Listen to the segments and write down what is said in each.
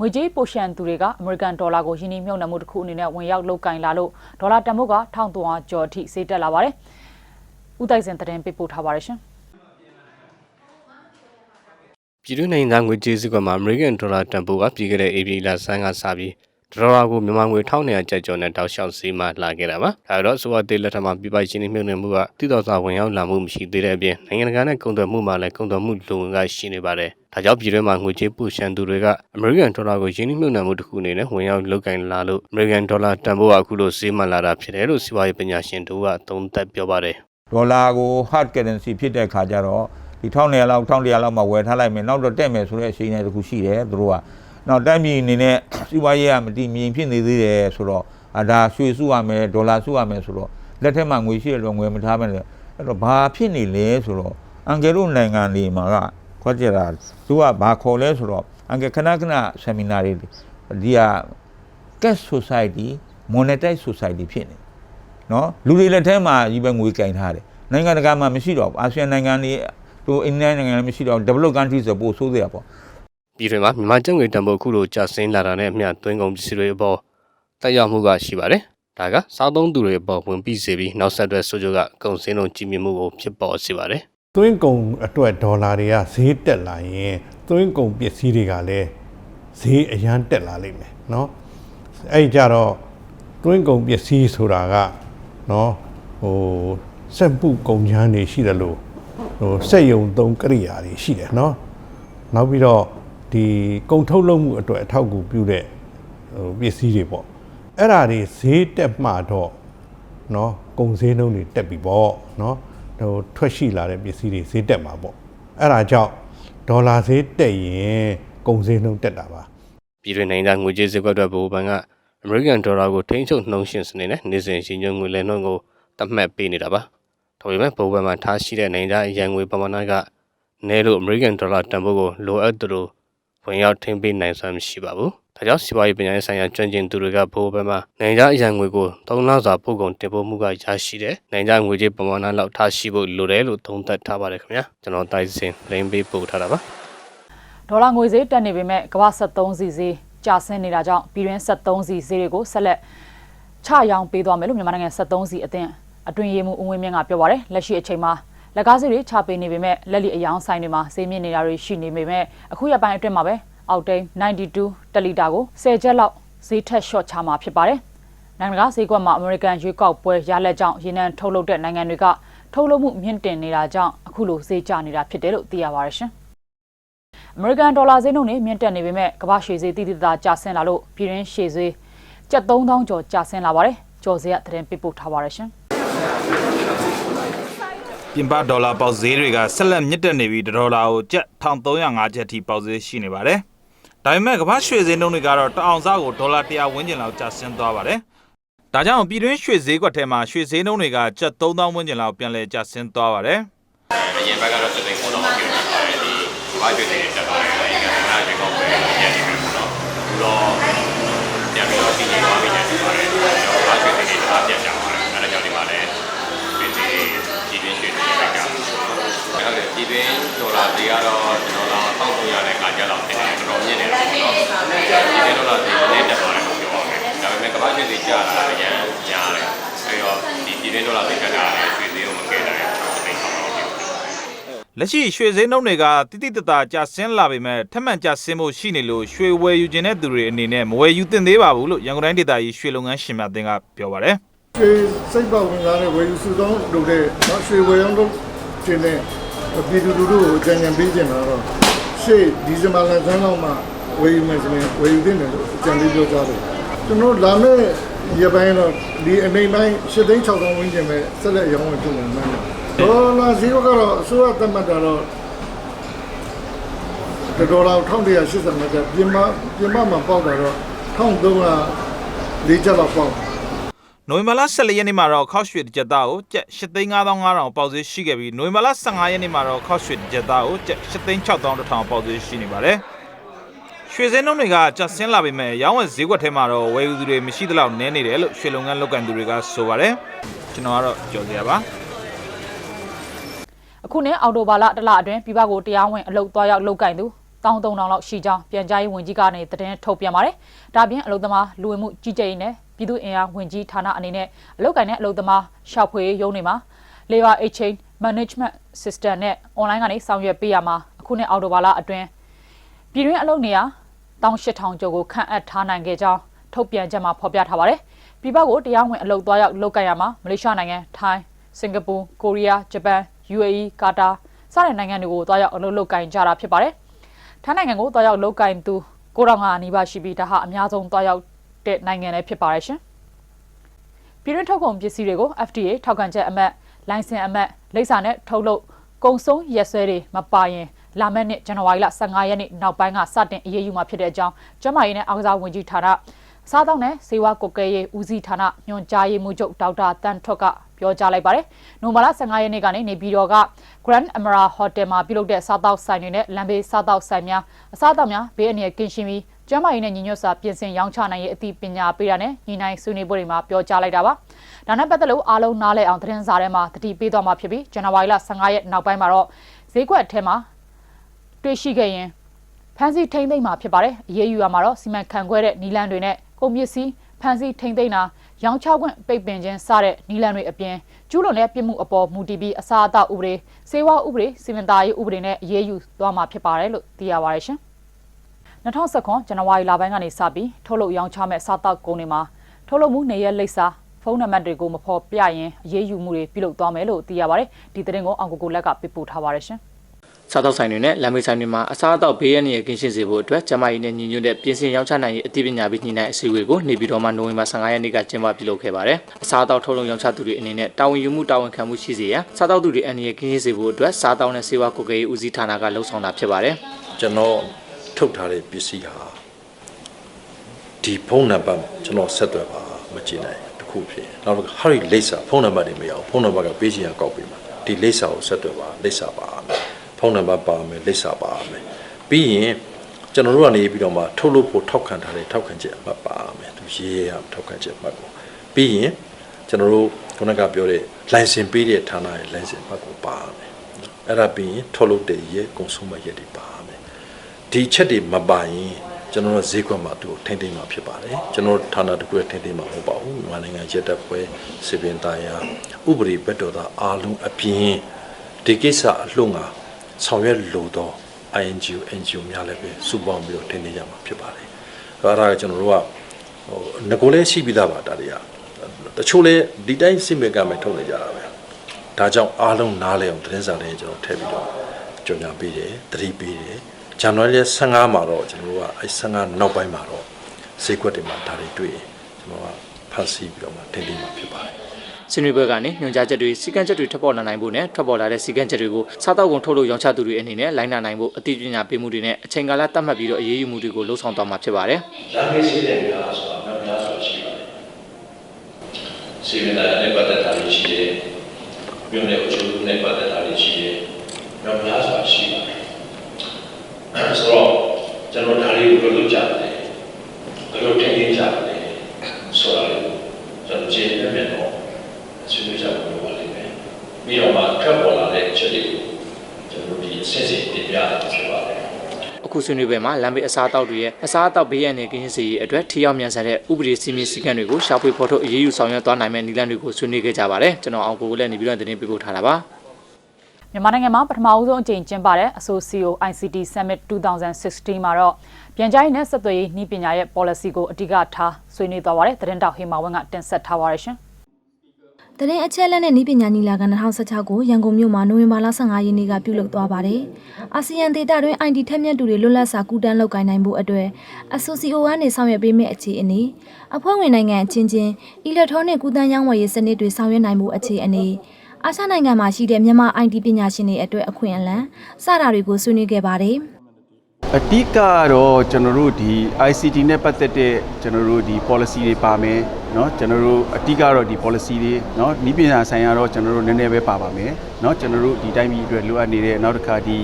ငွေကြေးပိုရှန်သူတွေကအမေရိကန်ဒေါ်လာကိုယင်းနှိမ့်မြုပ်နှံမှုတစ်ခုအနေနဲ့ဝင်ရောက်လုတ်ကင်လာလို့ဒေါ်လာတန်ဖိုးက1300ကျော်အထိဈေးတက်လာပါတယ်။ဦးတိုက်စင်သတင်းပေးပို့ထားပါတယ်ရှင်။ပြည်တွင်းနိုင်ငံသားငွေကြေးစည်းကွက်မှာ American Dollar တန်ဖိုးကပြည်ခဲ့တဲ့ AP လဆန်းကစပြီး ဒေါ်လာကိုမြန်မာငွေ1200ကျပ်ကျော်နဲ့တောက်လျှောက်ဈေးမှလာခဲ့တာပါ။ဒါတော့ဆိုတော့တေးလက်ထက်မှာပြပိုက်ချင်းမြုပ်နှံမှုကတိတော်စွာဝင်ရောက်လာမှုမရှိသေးတဲ့အပြင်နိုင်ငံတကာနဲ့ကုန်သွယ်မှုမှာလည်းကုန်သွယ်မှုလုံငန်းရှိနေပါတယ်။ဒါကြောင့်ပြည်တွင်းမှာငွေကြေးပူရှန်သူတွေက American Dollar ကိုယင်းနှိမ့်မြုပ်နှံမှုတစ်ခုအနေနဲ့ဝင်ရောက်လုတ်ကင်လာလို့ American Dollar တန်ဖိုးကအခုလိုဈေးမှလာတာဖြစ်တယ်လို့စီးပွားရေးပညာရှင်တို့ကသုံးသပ်ပြောပါတယ်။ဒေါ်လာကို hard currency ဖြစ်တဲ့ခါကျတော့ဒီ1200လောက်1100လောက်မှဝယ်ထားလိုက်မယ်နောက်တော့တက်မယ်ဆိုတဲ့အချိန်နဲ့တခုရှိတယ်သူတို့က နောက်တိုင်းပြည်အနေနဲ့စီးပွားရေးကမတည်မြင်ဖြစ်နေသေးတယ်ဆိုတော့အဒါရွှေစုရမယ်ဒေါ်လာစုရမယ်ဆိုတော့လက်ထက်မှာငွေရှိရတော့ငွေမထားမယ်အဲ့တော့ဘာဖြစ်နေလဲဆိုတော့အန်ကယ်တို့နိုင်ငံတွေမှာကခွက်ကြတာသူကဘာခေါ်လဲဆိုတော့အန်ကယ်ခဏခဏ seminar တွေဒီက cash society monetized society ဖြစ်နေတယ်နော်လူတွေလက်ထဲမှာကြီးပဲငွေကင်ထားတယ်နိုင်ငံတကာမှာမရှိတော့ဘူးအာဆီယံနိုင်ငံတွေတို့အိန္ဒိယနိုင်ငံလည်းမရှိတော့ဘူး develop country ဆိုပို့ဆိုးသေးတာပေါ့ ပြည်တွင်မှာမြန်မာကျပ်ငွေတန်ဖိုးအခုလိုကျဆင်းလာတာနဲ့အမျှသွင်းကုန်ပစ္စည်းတွေအပေါ်တက်ရောက်မှုကရှိပါတယ်။ဒါကစားသုံးသူတွေအပေါ်ဝင်ပြီးစေပြီးနောက်ဆက်တွဲဆိုးကျိုးကကုန်စင်းလုံးကြီးမြင့်မှုကိုဖြစ်ပေါ်စေပါတယ်။သွင်းကုန်အတွက်ဒေါ်လာတွေကဈေးတက်လာရင်သွင်းကုန်ပစ္စည်းတွေကလည်းဈေးအရန်တက်လာလိမ့်မယ်နော်။အဲ့ကြတော့သွင်းကုန်ပစ္စည်းဆိုတာကနော်ဟိုစက်ပုကုန်ချမ်းတွေရှိတယ်လို့ဟိုစက်ယုံသုံးကိရိယာတွေရှိတယ်နော်။နောက်ပြီးတော့ ဒီကုန်ထုတ်လုပ်မှုအတွက်အထောက်အကူပြုတဲ့ဟိုပစ္စည်းတွေပေါ့အဲ့ဓာတွေဈေးတက်မှတော့ เนาะကုန်ဈေးနှုန်းတွေတက်ပြီပေါ့เนาะဟိုထွက်ရှိလာတဲ့ပစ္စည်းတွေဈေးတက်မှာပေါ့အဲ့ဒါကြောင့်ဒေါ်လာဈေးတက်ရင်ကုန်ဈေးနှုန်းတက်တာပါ ။ပြည်တွင်နိုင်ငံငွေကြေးစကွက်အတွက်ဗဟိုဘဏ်က American Dollar ကိုထိန်းချုပ်နှုန်းရှင်စနစ်နဲ့နေ့စဉ်ရှင်ညွှန်းငွေလဲနှုန်းကိုသတ်မှတ်ပေးနေတာပါ။ဒါပေမဲ့ဗဟိုဘဏ်မှာထားရှိတဲ့နိုင်ငံအရန်ငွေပမာဏကနဲလို့ American Dollar တန်ဖိုးကိုလိုအပ်သလို ဝင်ရောက်ထိန်းပေးနိုင်စွမ်းမရှိပါဘူး။ဒါကြောင့်စီးပွားရေးပညာရေးဆိုင်ရာကျွမ်းကျင်သူတွေကဗဟိုဘဏ်မှာနိုင်ငံအရန်ငွေကိုသုံးလစာပို့ကုန်တင်ပို့မှုကရရှိတဲ့နိုင်ငံငွေကြေးပမာဏလောက်ထားရှိဖို့လိုတယ်လို့သုံးသပ်ထားပါတယ်ခင်ဗျာ။ကျွန်တော်တိုက်စင်လိမ့်ပေးပို့ထားတာပါ။ဒေါ်လာငွေဈေးတက်နေပေမဲ့ကမ္ဘာ73စီဈေးကျဆင်းနေတာကြောင့်ပြည်တွင်း73စီဈေးတွေကိုဆက်လက်ချရောင်းပေးသွားမယ်လို့မြန်မာနိုင်ငံ73စီအသင်းအတွင်းရေးမှူးဦးဝင်းမြင့်ကပြောပါတယ်လက်ရှိအချိန်မှာ လက်ကားဈေးတွေချပေးနေပေမဲ့လက်လီအယောင်ဆိုင်တွေမှာဈေးမြင့်နေတာတွေရှိနေပေမဲ့အခုရက်ပိုင်းအတွင်းမှာပဲအောက်တိန်92တလီတာကို10ကျပ်လောက်ဈေးထက်လျှော့ချမှာဖြစ်ပါတယ်နိုင်ငံတကာဈေးကွက်မှာအမေရိကန်ရွေးကောက်ပွဲရလက်ကြောင့်ရေနံထုတ်လုပ်တဲ့နိုင်ငံတွေကထုတ်လုပ်မှုမြင့်တင်နေတာကြောင့်အခုလိုဈေးကျနေတာဖြစ်တယ်လို့သိရပါတယ်ရှင်အမေရိကန်ဒေါ်လာဈေးနှုန်းတွေမြင့်တက်နေပေမဲ့ကမ္ဘာရွှေဈေးတိတိတသာကျဆင်းလာလို့ပြည်တွင်းရွှေဈေးကျပ်3000ကျော်ကျဆင်းလာပါတယ်။ကျော်ဈေးကသတင်းပေးပို့ထားပါတယ်ရှင် ပြင်ပဒေါ်လာပေါက်ဈေးတွေကဆက်လက်မြင့်တက်နေပြီးတစ်ဒေါ်လာကိုကျပ်1305ကျပ်ထိပေါက်ဈေးရှိနေပါတယ်။ဒါပေမဲ့ကမ္ဘာရွှေဈေးနှုန်းတွေကတော့တအောင်စားကိုဒေါ်လာ100ဝန်းကျင်လောက်ကျဆင်းသွားပါတယ်။ဒါကြောင့်ပြည်တွင်းရွှေဈေးကွက်ထဲမှာရွှေဈေးနှုန်းတွေကကျပ်3000ဝန်းကျင်လောက်ပြန်လည်ကျဆင်းသွားပါတယ်။အရင်ဘက်ကတော့စစ်သိမ်းပေါ်တော့ပြုနေပါတယ်ဒီဘာကျွေးတွေတက်ပါတယ်အရင်ကငါးရေကောက်ပဲရနေပြီပေါ့နော်ဘူးတော့ပြန်ပြီးတော့တည်နေသွားပြီနဲ့ဆိုပါတယ်ဘာကျွေးတွေအားပြတ်ကြပါတ တွင်းရွှေတွေပဲကြောက်ဟုတ်တယ်ဒီတွင်းဒေါ်လာတွေကတော့ကျွန်တော်တို့1300နဲ့ကကြလောက်ဖြစ်နေတော်တော်မြင့်နေတယ်ပေါ့နော်ဒီဒေါ်လာတွေလည်းတက်သွားတယ်ပြောပါမယ်ဒါပေမဲ့ကမ္ဘာရွှေတွေကျလာအရင်ညားတယ်အဲတော့ဒီဒီတွင်းဒေါ်လာတွေတက်တာလည်းရွှေဈေးကိုမကဲနိုင်ဘူးသိဆောင်တော့လက်ရှိရွှေဈေးနှုန်းတွေကတိတိတသာကျဆင်းလာပေမဲ့ထက်မှန်ကျဆင်းဖို့ရှိနေလို့ရွှေဝယ်ယူခြင်းတဲ့သူတွေအနေနဲ့မဝယ်ယူသင့်သေးပါဘူးလို့ရန်ကုန်တိုင်းဒေသကြီးရွှေလုပ်ငန်းရှင်များအသင်းကပြောပါတယ် ရွှေစိတ်ပတ်ဝင်လာတဲ့ဝယ်ယူစုတောင်းလုပ်တဲ့နော်ရွှေဝယ်ရောင်းလုပ်ခြင်းနဲ့ပြည်သူလူထုကိုကြံကြံပေးခြင်းလာတော့ရှေ့ဒီဇင်ဘာလဆန်းလောက်မှဝယ်ယူမယ်ဆိုရင်ဝယ်ယူသင့်တယ်လို့ကြံပြီးပြောကြတယ်ကျွန်တော်လာမယ့်ရပိုင်းတော့ဒီအနေပိုင်း၈သိန်း6000ဝန်းကျင်ပဲဆက်လက်ရောင်းဝယ်လုပ်နေမှာဒေါ်လာဈေးကတော့အစိုးရသတ်မှတ်တာတော့ဒေါ်လာ1180မြတ်ပြင်မပြင်မမှာပေါက်တာတော့1300လေးချက်လောက်ပေါက် နိုဝင်ဘာလ14ရက်နေ့မှာတော့ခောက်ရွှေတစ်ကြက်သားကိုကျပ်8,5500ပေါက်ဈေးရှိခဲ့ပြီးနိုဝင်ဘာလ15ရက်နေ့မှာတော့ခောက်ရွှေတစ်ကြက်သားကိုကျပ်8,6000ပေါက်ဈေးရှိနေပါတယ်ရွှေစင်းနှုန်းတွေကကျဆင်းလာပေမဲ့ရောင်းဝယ်ဈေးကွက်ထဲမှာတော့ဝယ်ယူသူတွေမရှိသလောက်နည်းနေတယ်လို့ရွှေလုပ်ငန်းလုပ်ကိုင်သူတွေကဆိုပါတယ်ကျွန်တော်ကတော့ကြော်စရာပါ။အခုနှစ်အော်တိုဘာလတစ်လအတွင်းပြည်ပကိုတရားဝင်အလုပ်သွားရောက်လုပ်ကင်သူ13000လောက်ရှိကြောင်းပြန်ကြားရေးဝန်ကြီးကနေသတင်းထုတ်ပြန်ပါတယ်။ဒါပြင်အလုံသမားလူဝင်မှုကြီးကြပ်ရေးနဲ့ ပြည်သူ့အင်အားဝန်ကြီးဌာနအနေနဲ့အလုပ်ကိုင်တဲ့အလုံသမားရှောက်ဖွေရေးရုံးတွေမှာ Labor Exchange Management System နဲ့ online ကနေဆောင်ရွက်ပေးရမှာအခုနှစ်အောက်တိုဘာလအတွင်းပြည်တွင်းအလုပ်နေရာ18000ကျော်ကိုခန့်အပ်ထားနိုင်ခဲ့ကြောင်းထုတ်ပြန်ချက်မှာဖော်ပြထားပါတယ်။ပြည်ပကိုတရားဝင်အလုပ်သွားရောက်လုပ်ကိုင်ရမှာမလေးရှားနိုင်ငံထိုင်းစင်ကာပူကိုရီးယားဂျပန် UAE ကာတာစတဲ့နိုင်ငံတွေကိုသွားရောက်အလုပ်လုပ်ကိုင်ကြတာဖြစ်ပါတယ်။ထိုင်းနိုင်ငံကိုသွားရောက်လုပ်ကိုင်သူ9500နီးပါးရှိပြီးဒါဟာအများဆုံးသွားရောက် တဲ့နိုင်ငံလည်းဖြစ်ပါတယ်ရှင်။ပြည်တွင်းထုတ်ကုန်ပစ္စည်းတွေကို FDA ထောက်ခံချက်အမတ်လိုင်စင်အမတ်လိပ်စာနဲ့ထုတ်လုပ်ကုန်စုံရက်စွဲတွေမပါရင်လာမယ့်နှစ်ဇန်နဝါရီလ15ရက်နေ့နောက်ပိုင်းကစတင်အရေးယူမှာဖြစ်တဲ့အကြောင်းကျန်းမာရေးနဲ့အားကစားဝန်ကြီးဌာနစားတောင်းနဲ့စေဝါကုတ်ကဲရေးဦးစီးဌာနညွှန်ကြားရေးမှူးချုပ်ဒေါက်တာတန်ထွတ်ကပြောကြားလိုက်ပါတယ်။နိုဝင်ဘာလ15ရက်နေ့ကနေနေပြည်တော်က Grand Amara Hotel မှာပြုလုပ်တဲ့စားတောက်ဆိုင်တွေနဲ့လမ်းဘေးစားတောက်ဆိုင်များအစားအသောက်များဘေးအန္တရာယ်ကင်းရှင်းပြီး ကျန်းမာရေးနဲ့ညီညွတ်စွာပြင်ဆင်ရောင်းချနိုင်ရေးအသိပညာပေးတာနဲ့ညီနိုင်ဆွေးနွေးပွဲတွေမှာပြောကြားလိုက်တာပါ။ဒါနဲ့ပတ်သက်လို့အားလုံးနားလည်အောင်သတင်းစာထဲမှာတတိပေးသွားမှာဖြစ်ပြီးဇန်နဝါရီလ15ရက်နောက်ပိုင်းမှာတော့ဈေးကွက်အထက်မှာတွေ့ရှိခဲ့ရင်ဖန်စီထိမ့်သိမ့်မှာဖြစ်ပါတယ်။အရေးယူရမှာတော့စီမံခန့်ခွဲတဲ့နီလန်တွေနဲ့ကုန်ပစ္စည်းဖန်စီထိမ့်သိမ့်တာရောင်းချခွင့်ပိတ်ပင်ခြင်းစတဲ့နီလန်တွေအပြင်ကျူးလွန်တဲ့ပြစ်မှုအပေါ်မူတည်ပြီးအစာအသောက်ဥပဒေစေဝါဥပဒေစီမံသားရေးဥပဒေနဲ့အရေးယူသွားမှာဖြစ်ပါတယ်လို့သိရပါတယ်ရှင်။ 2019ဇန်နဝါရီလပိုင်းကနေစပြီးထုတ်လုပ်ရောင်းချမဲ့စားတောက်ကုန်တွေမှာထုတ်လုပ်မှုနေရလိပ်စာဖုန်းနံပါတ်တွေကိုမဖော်ပြရင်အရေးယူမှုတွေပြုလုပ်သွားမယ်လို့သိရပါတယ်။ဒီသတင်းကိုအောင်ကိုကိုလက်ကပြပို့ထားပါတယ်ရှင်။စားတောက်ဆိုင်တွေနဲ့လမ်းမေးဆိုင်တွေမှာအစားအသောက်ဘေးရန်ရကင်းရှင်းစေဖို့အတွက်ကျမကြီးနဲ့ညီညွတ်တဲ့ပြင်ဆင်ရောင်းချနိုင်ရေးအသိပညာပေးညှိနှိုင်းအစည်းအဝေးကိုနေပြည်တော်မှာနိုဝင်ဘာ15ရက်နေ့ကကျင်းပပြုလုပ်ခဲ့ပါတယ်။အစားအသောက်ထုတ်လုပ်ရောင်းချသူတွေအနေနဲ့တာဝန်ယူမှုတာဝန်ခံမှုရှိစေရန်စားတောက်သူတွေအန္တရာယ်ကင်းရှင်းစေဖို့အတွက်စားတောက်နဲ့စေဝါကုတ်ကဲရေးဦးစီးဌာနကလှုံ့ဆော်တာဖြစ်ပါတယ်။ကျွန်တော် ထုတ်ထားတဲ့ပစ္စည်းဟာဒီဖုန်းနံပါတ်ကျွန်တော်ဆက်သွယ်ပါမကြည့်နိုင်တစ်ခုဖြစ်နောက်တစ်ခါဟာရီလိပ်စာဖုန်းနံပါတ်တွေမရအောင်ဖုန်းနံပါတ်ကပေးချင်ရကောက်ပေးမှာဒီလိပ်စာကိုဆက်သွယ်ပါလိပ်စာပါမယ်ဖုန်းနံပါတ်ပါမယ်လိပ်စာပါမယ်ပြီးရင်ကျွန်တော်တို့ကနေပြီးတော့မှထုတ်လို့ဖို့ထောက်ခံထားတဲ့ထောက်ခံချက်အမှတ်ပါမယ်သူရေးရထောက်ခံချက်အမှတ်ကိုပြီးရင်ကျွန်တော်တို့ခုနကပြောတဲ့ license ပေးတဲ့ဌာနရဲ့ license အမှတ်ကိုပါမယ်အဲ့ဒါပြီးရင်ထုတ်လုပ်တဲ့ရဲကုန်ဆုံးမရက်တွေပါမယ် ဒီချက်တွေမပိုင်ရင်ကျွန်တော်တို့ဈေးကွက်မှာသူ့ကိုထိမ့်သိမ်းမှာဖြစ်ပါတယ်ကျွန်တော်တို့ဌာနတစ်ခုရဲ့ထိမ့်သိမ်းမှာမဟုတ်ပါဘူးမြန်မာနိုင်ငံရက်တပ်ဖွဲ့စစ်ပင်သားရဥပဒေဘက်တော်သားအားလုံးအပြင်ဒီကိစ္စအလှုံငါဆောင်ရွက်လိုသော INGO NGO များလည်းပဲစုပေါင်းပြီးတော့ထိမ့်သိမ်းကြမှာဖြစ်ပါတယ်အဲ့ဒါကကျွန်တော်တို့ကဟိုငကိုလည်းရှိပြီးသားပါဒါတွေကတချို့လည်းဒီတိုင်းစစ်မေကမဲ့ထုတ်နေကြတာပဲဒါကြောင့်အားလုံးနားလဲအောင်သတင်းစာတွေကျွန်တော်ထည့်ပြီးတော့ကြော်ညာပေးတယ်သတိပေးတယ် ဇန်နဝါရီ15မှာတော့ကျွန်တော်တို့ကအဲ15နောက်ပိုင်းမှာတော့ဈေးကွက်တွေမှာဒါတွေတွေ့ရင်ကျွန်တော်ကဖန်ဆီးပြီးတော့မှတင်ပြမှာဖြစ်ပါတယ်ဆွေးနွေးပွဲကနေညွှန်ကြားချက်တွေစီကံချက်တွေထပ်ပေါ်လာနိုင်ဖို့နဲ့ထပ်ပေါ်လာတဲ့စီကံချက်တွေကိုစားတောက်ကုန်ထုတ်လို့ရောင်းချသူတွေအနေနဲ့လိုင်းနာနိုင်ဖို့အသိပညာပေးမှုတွေနဲ့အချိန်ကာလသတ်မှတ်ပြီးတော့အရေးယူမှုတွေကိုလှုံ့ဆော်သွားမှာဖြစ်ပါတယ်လမ်းမေးစီးတယ်များဆိုတာများများဆိုရှိပါတယ်။စီမံတာနဲ့ပတ်သက်တာတွေရှိတယ်။မြို့နယ်အချို့နဲ့ပတ်သက်တာတွေရှိတယ်။များများဆိုတာရှိပါတယ်။ အဲဆိုတော့ကျွန်တော်ဒါလေးကိုလုပ်ကြတယ်။ဘယ်လိုတင်ပြကြလဲဆိုတာလေးကိုကျွန်တော်ကြည့်နေတယ်တော့ဆွေးနွေးကြဖို့လိုပါလိမ့်မယ်။ပြီးတော့မှထပ်ပေါ်လာတဲ့အချက်တွေကိုကျွန်တော်ဒီအစစ်စစ်တင်ပြတာဖြစ်ပါတယ်။အခုဆွေးနွေးပွဲမှာလမ်းဘေးအစားအသောက်တွေရဲ့အစားအသောက်ဘေးရန်တွေကင်းစေရေးအတွက်ထိရောက်မြန်ဆန်တဲ့ဥပဒေစည်းမျဉ်းစည်းကမ်းတွေကိုရှာဖွေဖော်ထုတ်အရေးယူဆောင်ရွက်သွားနိုင်မယ့်နည်းလမ်းတွေကိုဆွေးနွေးခဲ့ကြပါတယ်ကျွန်တော်အောင်ကိုကိုလည်းနေပြီးတော့သတင်းပေးပို့ထားတာပါ မြန်မာနိုင်ငံမှာပထမဦးဆုံးအကြိမ်ကျင်းပတဲ့ Associo ICT Summit 2016မှာတော့ပြန်ကြားရေးနဲ့ဆက်သွယ်ရေးနှီးပညာရဲ့ policy ကိုအဓိကထားဆွေးနွေးသွားပါတယ်သတင်းတောက်ဟေမာဝင်းကတင်ဆက်ထားပါရရှင်တရင်အချက်လက်နဲ့ဤပညာနီလာခံ2016ကိုရန်ကုန်မြို့မှာနိုဝင်ဘာလ15ရက်နေ့ကပြုလုပ်သွားပါတယ်။အာဆီယံဒေသတွင်း ID ထက်မြက်သူတွေလွတ်လပ်စွာကူတန်းလုပ်ကိုင်နိုင်ဖို့အတွက် Associo ကနေဆောင်ရွက်ပေးမယ့်အခြေအနေအဖွဲ့ဝင်နိုင်ငံအချင်းချင်း electronic ကူတန်းရောင်းဝယ်ရေးစနစ်တွေဆောင်ရွက်နိုင်မှုအခြေအနေ အာရှနိုင်ငံမှာရှိတဲ့မြန်မာ ID ပညာရှင်တွေအတွက်အခွင့်အလမ်းစတာတွေကိုဆွေးနွေးခဲ့ပါတယ်။ အဓိကကတော့ကျွန်တော်တို့ဒီ ICT နဲ့ပတ်သက်တဲ့ကျွန်တော်တို့ဒီ policy တွေပါမယ်เนาะကျွန်တော်တို့အဓိကတော့ဒီ policy တွေเนาะဤပညာဆိုင်ရာတော့ကျွန်တော်တို့နည်းနည်းပဲပါပါမယ်เนาะကျွန်တော်တို့ဒီတိုင်းပြည်အတွက်လိုအပ်နေတဲ့နောက်တစ်ခါဒီ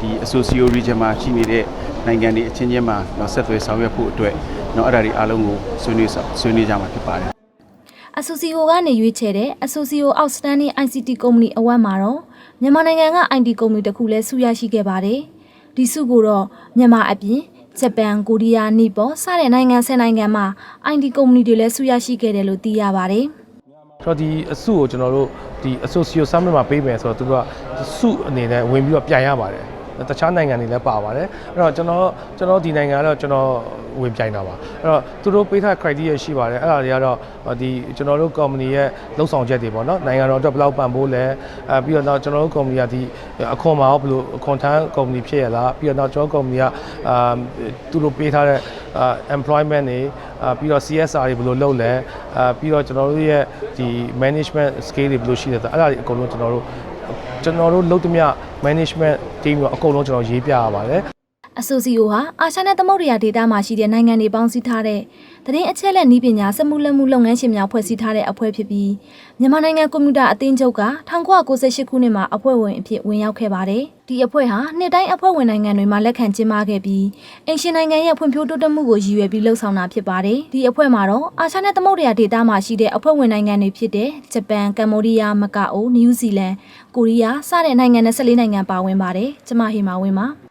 ဒီ Associo region မှာရှိနေတဲ့နိုင်ငံတွေအချင်းချင်းမှာเนาะဆက်သွယ်ဆောင်ရွက်ဖို့အတွက်เนาะအဲ့ဒါတွေအားလုံးကိုဆွေးနွေးဆွေးနွေးကြမှာဖြစ်ပါတယ် Associo ကနေရွေးချယ်တဲ့ Associo Outstanding ICT Company Award မှာတော့မြန်မာနိုင်ငံက IT Company တစ်ခုလည်းဆုရရှိခဲ့ပါတယ်။ဒီစုကိုတော့မြန်မာအပြင်ဂျပန်ကိုရီးယားနီပေါစတဲ့နိုင်ငံ10နိုင်ငံမှာ IT ကုမ္ပဏီတွေလည်းဆုရရှိခဲ့တယ်လို့သိရပါတယ်။ဆိုတော့ဒီအစုကိုကျွန်တော်တို့ဒီ Associate Summit မှာပေးမယ်ဆိုတော့သူတို့ကစုအနေနဲ့ဝင်ပြီးတော့ပြန်ရပါတယ် တခြားနိုင်ငံတွေလည်းပါပါတယ်အဲ့တော့ကျွန်တော်ကျွန်တော်ဒီနိုင်ငံကတော့ကျွန်တော်ဝင်ပြိုင်တာပါအဲ့တော့သူတို့ပေးထား criteria ရှိပါတယ်အဲ့ဒါတွေကတော့ဒီကျွန်တော်တို့ company ရဲ့လုံဆောင်ချက်တွေပေါ့နော်နိုင်ငံတော်အတွက်ဘယ်လောက်ပံ့ပိုးလဲအဲပြီးတော့ကျွန်တော်တို့ company ကဒီအခွန်မှာရောဘယ်လိုအခွန်ထမ်း company ဖြစ်ရလားပြီးတော့ကျွန်တော် company ကအာသူတို့ပေးထားတဲ့ employment တွေအာပြီးတော့ CSR တွေဘယ်လိုလုပ်လဲအာပြီးတော့ကျွန်တော်တို့ရဲ့ဒီ management scale တွေဘယ်လိုရှိလဲဆိုတော့အဲ့ဒါတွေအကုန်လုံးကျွန်တော်တို့ကျွန်တော်တို့လုပ်သမျှ management team ရောအကုန်လုံးကျွန်တော်ရေးပြရပါတယ် အဆိုစီယိုဟာအာရှနဲ့သမုဒ္ဒရာဒေသမှာရှိတဲ့နိုင်ငံတွေပေါင်းစည်းထားတဲ့သတင်းအချက်အလက်နည်းပညာစက်မှုလက်မှုလုပ်ငန်းရှင်များဖွဲ့စည်းထားတဲ့အဖွဲ့ဖြစ်ပြီးမြန်မာနိုင်ငံကွန်ပျူတာအသင်းချုပ်က1998ခုနှစ်မှာအဖွဲ့ဝင်အဖြစ်ဝင်ရောက်ခဲ့ပါတယ်။ဒီအဖွဲ့ဟာနှစ်တိုင်းအဖွဲ့ဝင်နိုင်ငံတွေမှာလက်ခံကျင်းပခဲ့ပြီးအင်ရှင်နိုင်ငံရဲ့ဖွံ့ဖြိုးတိုးတက်မှုကိုရည်ရွယ်ပြီးလှုပ်ဆောင်တာဖြစ်ပါတယ်။ဒီအဖွဲ့မှာတော့အာရှနဲ့သမုဒ္ဒရာဒေသမှာရှိတဲ့အဖွဲ့ဝင်နိုင်ငံတွေဖြစ်တဲ့ဂျပန်၊ကမ္ဘောဒီးယား၊မကာအို၊နယူးဇီလန်၊ကိုရီးယားစတဲ့နိုင်ငံ24နိုင်ငံပါဝင်ပါတယ်။ကျွန်မဟေမာဝင်းပါ။